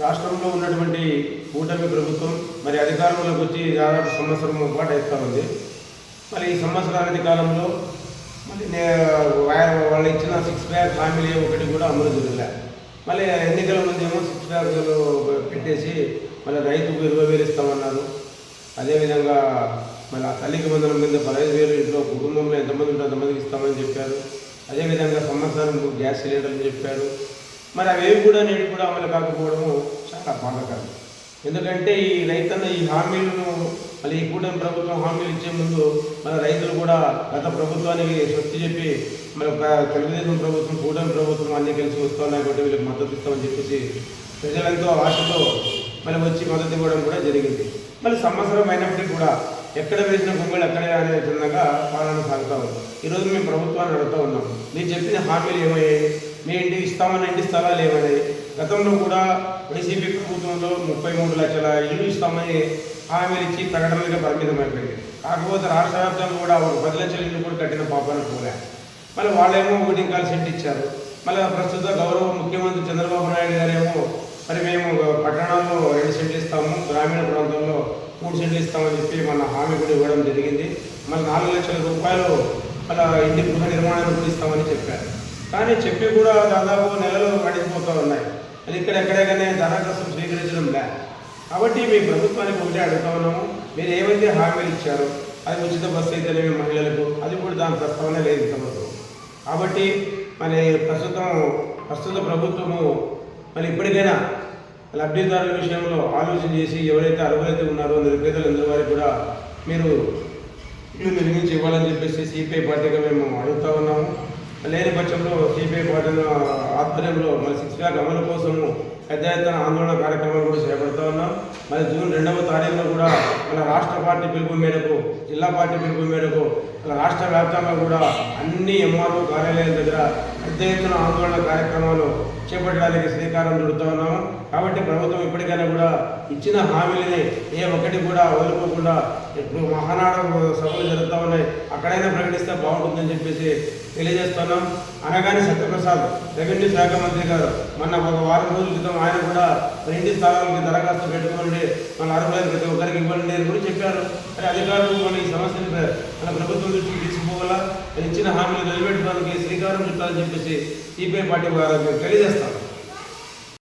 రాష్ట్రంలో ఉన్నటువంటి కూటమి ప్రభుత్వం మరి అధికారంలోకి వచ్చి దాదాపు సంవత్సరం పాటు అవుతా ఉంది. మరి ఈ సంవత్సరానికి కాలంలో మళ్ళీ నే వాళ్ళు ఇచ్చిన సిక్స్ ప్యాక్ హామీలు ఒకటి కూడా అమలు జరగలే. మళ్ళీ ఎన్నికల ముందేమో సిక్స్ ప్యాక్లు పెట్టేసి మళ్ళీ రైతుకు ఇరవై వేలు ఇస్తామన్నారు. అదేవిధంగా మళ్ళీ ఆ తల్లికి బంధనం కింద పదహైదు వేలు ఇంట్లో కుటుంబంలో ఎంతమంది ఉంటే అంతమందికి ఇస్తామని చెప్పారు. అదేవిధంగా సంవత్సరం గ్యాస్ సిలిండర్లు చెప్పారు. మరి అవేవి కూడా నేడు కూడా అమలు కాకపోవడము చాలా బాధాకరం. ఎందుకంటే ఈ రైతన్న ఈ హామీలను మళ్ళీ ఈ కూటమి ప్రభుత్వం హామీలు ఇచ్చే ముందు మన రైతులు కూడా గత ప్రభుత్వానికి స్వస్తి చెప్పి మన తెలుగుదేశం ప్రభుత్వం కూటమి ప్రభుత్వం అన్ని కలిసి వస్తున్నాయి కాబట్టి వీళ్ళకి మద్దతు ఇస్తామని చెప్పేసి ప్రజలంతో ఆశతో మళ్ళీ వచ్చి మద్దతు ఇవ్వడం కూడా జరిగింది. మళ్ళీ సంవత్సరం అయినప్పటికీ కూడా ఎక్కడ వేసిన గుంగళి అక్కడే అనే విధంగా పాలన సాగుతా ఉంది. ఈరోజు మేము ప్రభుత్వాన్ని అడుగుతా ఉన్నాం. మీరు చెప్పిన హామీలు ఏమయ్యాయి? మీ ఇంటి ఇస్తామని ఇంటి స్థలాలు ఏమయ్యాయి గతంలో కూడా వైసీపీ ప్రభుత్వంలో ముప్పై మూడు లక్షల ఇల్లు ఇస్తామని హామీలు ఇచ్చి ప్రకటనలుగా పరిమితమైపోయింది కాకపోతే రాష్ట్ర వ్యాప్తంగా కూడా ఒక పది లక్షల ఇల్లు కూడా కట్టిన పాపాన్ని పోలే మళ్ళీ వాళ్ళేమో ఒకటి ఇంకా సెట్ ఇచ్చారు. మళ్ళీ ప్రస్తుత గౌరవ ముఖ్యమంత్రి చంద్రబాబు నాయుడు గారేమో మరి మేము పట్టణాల్లో రెండు సెంట్లు ఇస్తాము గ్రామీణ ప్రాంతంలో మూడు సెంట్లు ఇస్తామని చెప్పి మన హామీ కూడా ఇవ్వడం జరిగింది. మళ్ళీ నాలుగు లక్షల రూపాయలు మళ్ళీ ఇంటి గృహ నిర్మాణాన్ని కూడా ఇస్తామని చెప్పారు. కానీ చెప్పి కూడా దాదాపు నెలలు పడిపోతూ ఉన్నాయి. అది ఇక్కడెక్కడైనా దరఖాస్తు స్వీకరించడం లే. కాబట్టి మీ ప్రభుత్వానికి ఒకటే అడుగుతా ఉన్నాము మీరు ఏమైతే హామీలు ఇచ్చారో అది ఉచిత బస్సు అయితేనేమి మహిళలకు అది కూడా దాని ప్రస్తావన లేదు ఇంతవరకు. కాబట్టి మరి ప్రస్తుతం ప్రస్తుత ప్రభుత్వము మరి ఇప్పటికైనా లబ్ధిదారుల విషయంలో ఆలోచన చేసి ఎవరైతే అర్హులైతే ఉన్నారో నిరుపేదలు అందరి వారికి కూడా మీరు ఇల్లు నిర్మించి ఇవ్వాలని చెప్పేసి సిపిఐ పార్టీగా మేము అడుగుతా ఉన్నాము. లేని పక్షంలో సిపిఐ పార్టీ ఆధ్వర్యంలో మరి సిక్స్ ప్యాక్ అమలు కోసము పెద్ద ఎత్తున ఆందోళన కార్యక్రమాలు కూడా చేపడుతూ ఉన్నాం. మరి జూన్ రెండవ తారీఖున కూడా మన రాష్ట్ర పార్టీ పిలుపు మేరకు జిల్లా పార్టీ పిలుపు మేరకు రాష్ట్ర వ్యాప్తంగా కూడా అన్ని ఎంఆర్ఓ కార్యాలయాల దగ్గర పెద్ద ఎత్తున ఆందోళన కార్యక్రమాలు చేపట్టడానికి శ్రీకారం చుడుతూ ఉన్నాము. కాబట్టి ప్రభుత్వం ఇప్పటికైనా కూడా ఇచ్చిన హామీలని ఏ ఒక్కటి కూడా వదులుకోకుండా ఇప్పుడు మహానాడు సభలు జరుగుతూ ఉన్నాయి. అక్కడైనా ప్రకటిస్తే బాగుంటుందని చెప్పేసి తెలియజేస్తున్నాం. అనగానే సత్యప్రసాద్ రెవెన్యూ శాఖ మంత్రి గారు మొన్న ఒక వారం రోజుల క్రితం ఆయన కూడా మరి ఇంటి స్థలాలకి దరఖాస్తు పెట్టుకోండి మన అర్హులైన ప్రతి ఒక్కరికి ఇవ్వండి అని కూడా చెప్పారు. అదే అధికారులు మన ఈ సమస్యని మన ప్రభుత్వం దృష్టికి తీసుకుపోవాలా ఇచ్చిన హామీలు నిలబెట్టడానికి శ్రీకారం చుట్టాలని చెప్పేసి సిపిఐ పార్టీ వారు మేము తెలియజేస్తాం